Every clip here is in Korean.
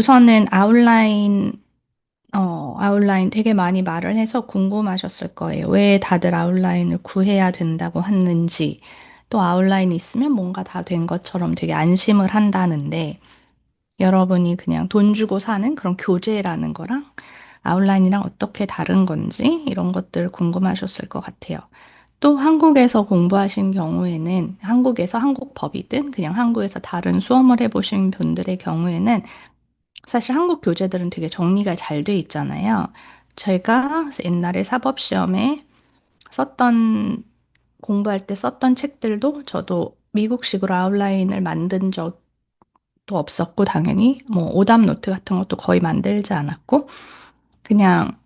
우선은 아웃라인, 어, 아웃라인 되게 많이 말을 해서 궁금하셨을 거예요. 왜 다들 아웃라인을 구해야 된다고 했는지, 또 아웃라인이 있으면 뭔가 다 된 것처럼 되게 안심을 한다는데, 여러분이 그냥 돈 주고 사는 그런 교재라는 거랑 아웃라인이랑 어떻게 다른 건지 이런 것들 궁금하셨을 것 같아요. 또 한국에서 공부하신 경우에는 한국에서 한국 법이든 그냥 한국에서 다른 수험을 해보신 분들의 경우에는 사실 한국 교재들은 되게 정리가 잘 돼 있잖아요. 제가 옛날에 사법시험에 썼던, 공부할 때 썼던 책들도 저도 미국식으로 아웃라인을 만든 적도 없었고, 당연히 뭐 오답 노트 같은 것도 거의 만들지 않았고, 그냥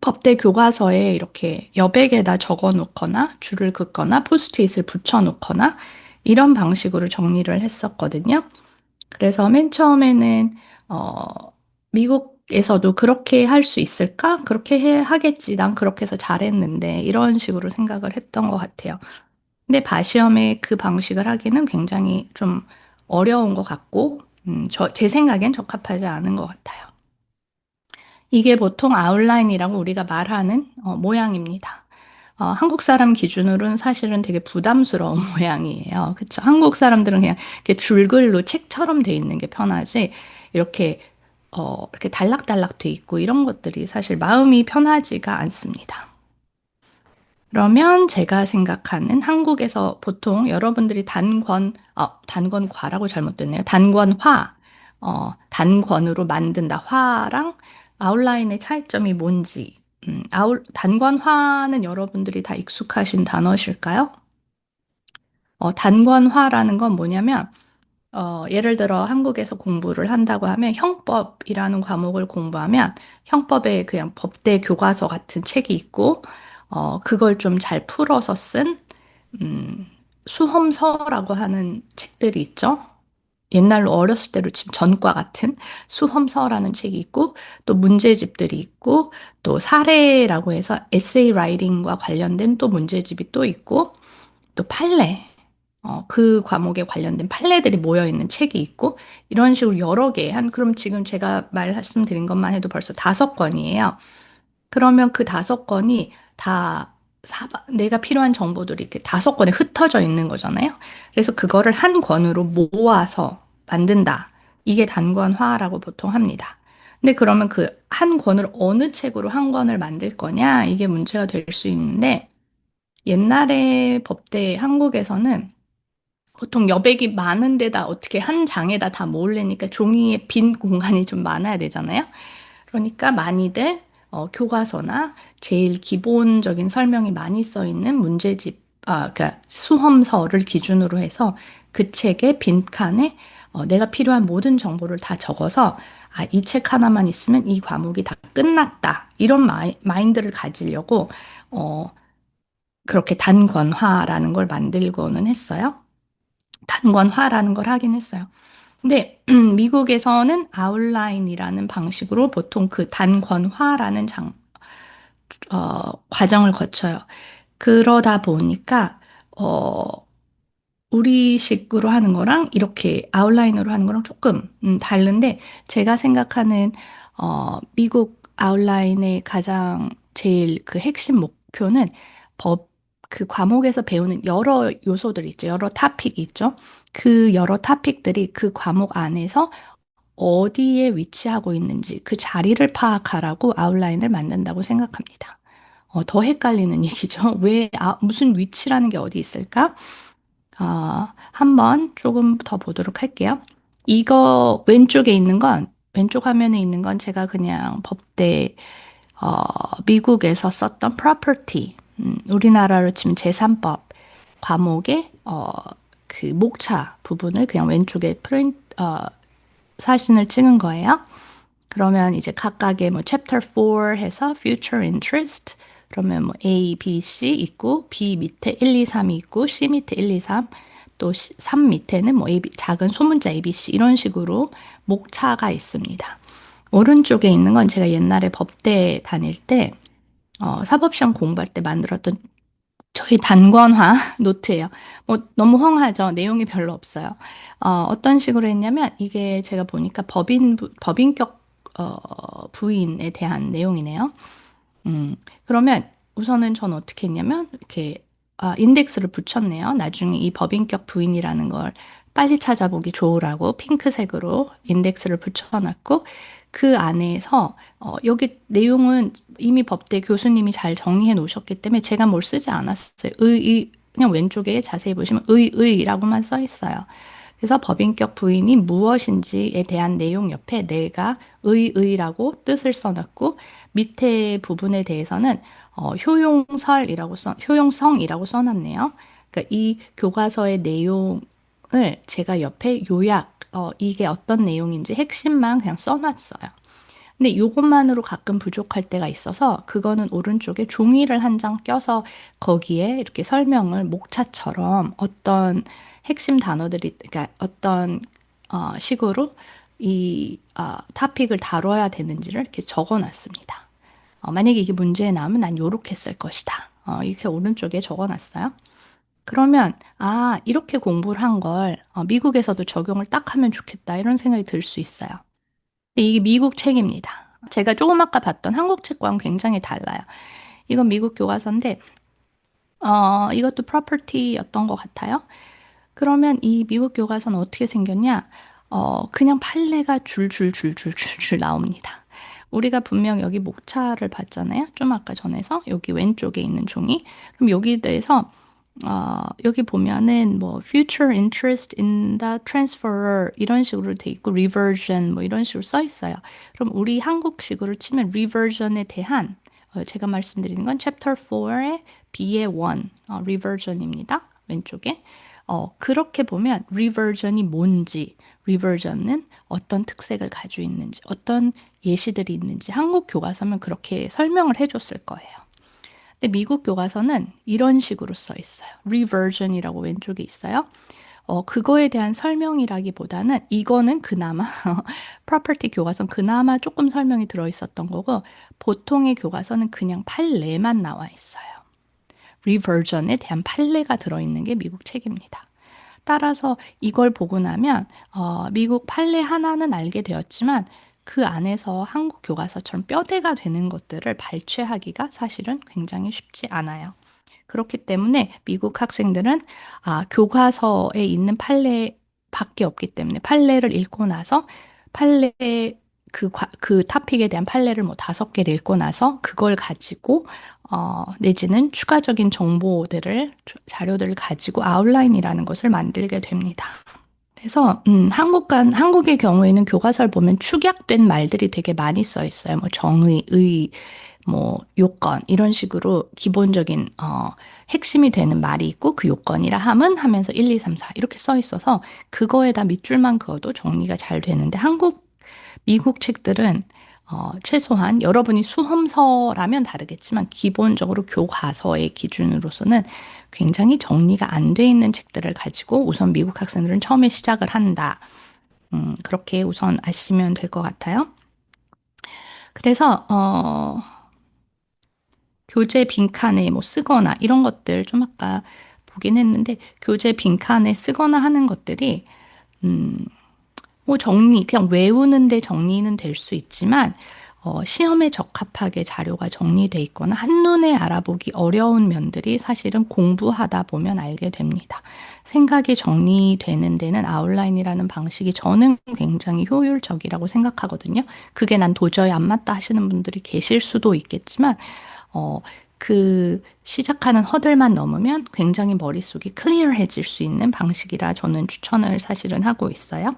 법대 교과서에 이렇게 여백에다 적어 놓거나 줄을 긋거나 포스트잇을 붙여 놓거나 이런 방식으로 정리를 했었거든요. 그래서 맨 처음에는 어, 미국에서도 그렇게 할 수 있을까? 그렇게 해, 하겠지. 난 그렇게 해서 잘했는데 이런 식으로 생각을 했던 것 같아요. 근데 바시험에 그 방식을 하기는 굉장히 좀 어려운 것 같고 음, 저, 제 생각엔 적합하지 않은 것 같아요. 이게 보통 아웃라인이라고 우리가 말하는 어, 모양입니다. 어, 한국 사람 기준으로는 사실은 되게 부담스러운 모양이에요. 그쵸? 한국 사람들은 그냥 이렇게 줄글로 책처럼 돼 있는 게 편하지, 이렇게, 어, 이렇게 달락달락 돼 있고 이런 것들이 사실 마음이 편하지가 않습니다. 그러면 제가 생각하는 한국에서 보통 여러분들이 단권, 어, 단권과라고 잘못됐네요. 단권화, 어, 단권으로 만든다. 화랑 아웃라인의 차이점이 뭔지, 음, 아웃, 단권화는 여러분들이 다 익숙하신 단어실까요? 어, 단권화라는 건 뭐냐면, 어, 예를 들어 한국에서 공부를 한다고 하면 형법이라는 과목을 공부하면 형법에 그냥 법대 교과서 같은 책이 있고, 어, 그걸 좀 잘 풀어서 쓴, 음, 수험서라고 하는 책들이 있죠. 옛날로 어렸을 때로 지금 전과 같은 수험서라는 책이 있고 또 문제집들이 있고 또 사례라고 해서 에세이 라이팅과 관련된 또 문제집이 또 있고 또 판례 어, 그 과목에 관련된 판례들이 모여 있는 책이 있고 이런 식으로 여러 개 한 그럼 지금 제가 말씀드린 것만 해도 벌써 다섯 권이에요. 그러면 그 다섯 권이 다 사바, 내가 필요한 정보들이 이렇게 다섯 권에 흩어져 있는 거잖아요. 그래서 그거를 한 권으로 모아서 만든다. 이게 단권화라고 보통 합니다. 근데 그러면 그 한 권을 어느 책으로 한 권을 만들 거냐? 이게 문제가 될 수 있는데 옛날에 법대 한국에서는 보통 여백이 많은 데다 어떻게 한 장에다 다 모으려니까 종이에 빈 공간이 좀 많아야 되잖아요. 그러니까 많이들 어, 교과서나 제일 기본적인 설명이 많이 써 있는 문제집, 아, 그러니까 수험서를 기준으로 해서 그 책의 빈칸에 어, 내가 필요한 모든 정보를 다 적어서 아, 이 책 하나만 있으면 이 과목이 다 끝났다. 이런 마이, 마인드를 가지려고 어, 그렇게 단권화라는 걸 만들고는 했어요. 단권화라는 걸 하긴 했어요. 근데 미국에서는 아웃라인이라는 방식으로 보통 그 단권화라는 장, 어, 과정을 거쳐요. 그러다 보니까 어, 우리식으로 하는 거랑 이렇게 아웃라인으로 하는 거랑 조금 음, 다른데 제가 생각하는 어, 미국 아웃라인의 가장 제일 그 핵심 목표는 법, 그 과목에서 배우는 여러 요소들이 있죠. 여러 타픽이 있죠. 그 여러 타픽들이 그 과목 안에서 어디에 위치하고 있는지 그 자리를 파악하라고 아웃라인을 만든다고 생각합니다. 어, 더 헷갈리는 얘기죠. 왜, 아, 무슨 위치라는 게 어디 있을까? 어, 한번 조금 더 보도록 할게요. 이거 왼쪽에 있는 건, 왼쪽 화면에 있는 건 제가 그냥 법대, 어, 미국에서 썼던 property, 음, 우리나라로 치면 제3법 과목의, 어, 그 목차 부분을 그냥 왼쪽에 프린트, 어, 사진을 찍은 거예요. 그러면 이제 각각의 뭐 chapter 4 해서 future interest, 그러면 뭐 A, B, C 있고 B 밑에 1, 2, 3이 있고 C 밑에 1, 2, 3, 또 3 밑에는 뭐 A, B, 작은 소문자 A, B, C 이런 식으로 목차가 있습니다. 오른쪽에 있는 건 제가 옛날에 법대 다닐 때 어, 사법시험 공부할 때 만들었던 저희 단권화 노트예요. 뭐 너무 헝하죠. 내용이 별로 없어요. 어, 어떤 식으로 했냐면 이게 제가 보니까 법인 부- 법인격 어, 부인에 대한 내용이네요. 음, 그러면 우선은 전 어떻게 했냐면 이렇게 아, 인덱스를 붙였네요. 나중에 이 법인격 부인이라는 걸 빨리 찾아보기 좋으라고 핑크색으로 인덱스를 붙여놨고 그 안에서 어, 여기 내용은 이미 법대 교수님이 잘 정리해 놓으셨기 때문에 제가 뭘 쓰지 않았어요. 의, 의, 그냥 왼쪽에 자세히 보시면 의, 의라고만 써 있어요. 그래서 법인격 부인이 무엇인지에 대한 내용 옆에 내가 의, 의라고 뜻을 써놨고 밑에 부분에 대해서는 어, 효용설이라고 써, 효용성이라고 써놨네요. 그러니까 이 교과서의 내용 을 제가 옆에 요약, 어, 이게 어떤 내용인지 핵심만 그냥 써놨어요. 근데 이것만으로 가끔 부족할 때가 있어서 그거는 오른쪽에 종이를 한 장 껴서 거기에 이렇게 설명을 목차처럼 어떤 핵심 단어들이, 그러니까 어떤 어, 식으로 이 어, 타픽을 다뤄야 되는지를 이렇게 적어 놨습니다. 어, 만약에 이게 문제에 나오면 난 요렇게 쓸 것이다. 어, 이렇게 오른쪽에 적어 놨어요. 그러면, 아, 이렇게 공부를 한 걸, 어, 미국에서도 적용을 딱 하면 좋겠다. 이런 생각이 들 수 있어요. 이게 미국 책입니다. 제가 조금 아까 봤던 한국 책과는 굉장히 달라요. 이건 미국 교과서인데, 어, 이것도 프로퍼티였던 것 같아요. 그러면 이 미국 교과서는 어떻게 생겼냐? 어, 그냥 판례가 줄줄줄줄줄줄 나옵니다. 우리가 분명 여기 목차를 봤잖아요. 좀 아까 전에서 여기 왼쪽에 있는 종이. 그럼 여기에 대해서 어, 여기 보면은 뭐 future interest in the transferer 이런 식으로 돼 있고 reversion 뭐 이런 식으로 써 있어요. 그럼 우리 한국식으로 치면 reversion에 대한 어, 제가 말씀드리는 건 chapter 4의 B의 1 어, reversion입니다. 왼쪽에. 어, 그렇게 보면 reversion이 뭔지, reversion은 어떤 특색을 가지고 있는지, 어떤 예시들이 있는지 한국 교과서면 그렇게 설명을 해줬을 거예요. 근데 미국 교과서는 이런 식으로 써 있어요. reversion이라고 왼쪽에 있어요. 어, 그거에 대한 설명이라기보다는 이거는 그나마 property 교과서는 그나마 조금 설명이 들어 있었던 거고 보통의 교과서는 그냥 판례만 나와 있어요. reversion에 대한 판례가 들어 있는 게 미국 책입니다. 따라서 이걸 보고 나면 어, 미국 판례 하나는 알게 되었지만 그 안에서 한국 교과서처럼 뼈대가 되는 것들을 발췌하기가 사실은 굉장히 쉽지 않아요. 그렇기 때문에 미국 학생들은 아, 교과서에 있는 판례밖에 없기 때문에 판례를 읽고 나서 판례 그, 과- 그 타픽에 대한 판례를 뭐 다섯 개를 읽고 나서 그걸 가지고 어, 내지는 추가적인 정보들을 자료들을 가지고 아웃라인이라는 것을 만들게 됩니다. 그래서 음, 한국 간 한국의 경우에는 교과서를 보면 축약된 말들이 되게 많이 써 있어요. 뭐 정의, 의, 뭐 요건 이런 식으로 기본적인 어, 핵심이 되는 말이 있고 그 요건이라 함은 하면서 1, 2, 3, 4 이렇게 써 있어서 그거에다 밑줄만 그어도 정리가 잘 되는데 한국 미국 책들은 어, 최소한 여러분이 수험서라면 다르겠지만 기본적으로 교과서의 기준으로서는 굉장히 정리가 안 돼 있는 책들을 가지고 우선 미국 학생들은 처음에 시작을 한다. 음, 그렇게 우선 아시면 될 것 같아요. 그래서 어, 교재 빈칸에 뭐 쓰거나 이런 것들 좀 아까 보긴 했는데 교재 빈칸에 쓰거나 하는 것들이 음, 뭐 정리, 그냥 외우는데 정리는 될 수 있지만, 어, 시험에 적합하게 자료가 정리돼 있거나 한눈에 알아보기 어려운 면들이 사실은 공부하다 보면 알게 됩니다. 생각이 정리되는 데는 아웃라인이라는 방식이 저는 굉장히 효율적이라고 생각하거든요. 그게 난 도저히 안 맞다 하시는 분들이 계실 수도 있겠지만, 어, 그 시작하는 허들만 넘으면 굉장히 머릿속이 클리어해질 수 있는 방식이라 저는 추천을 사실은 하고 있어요.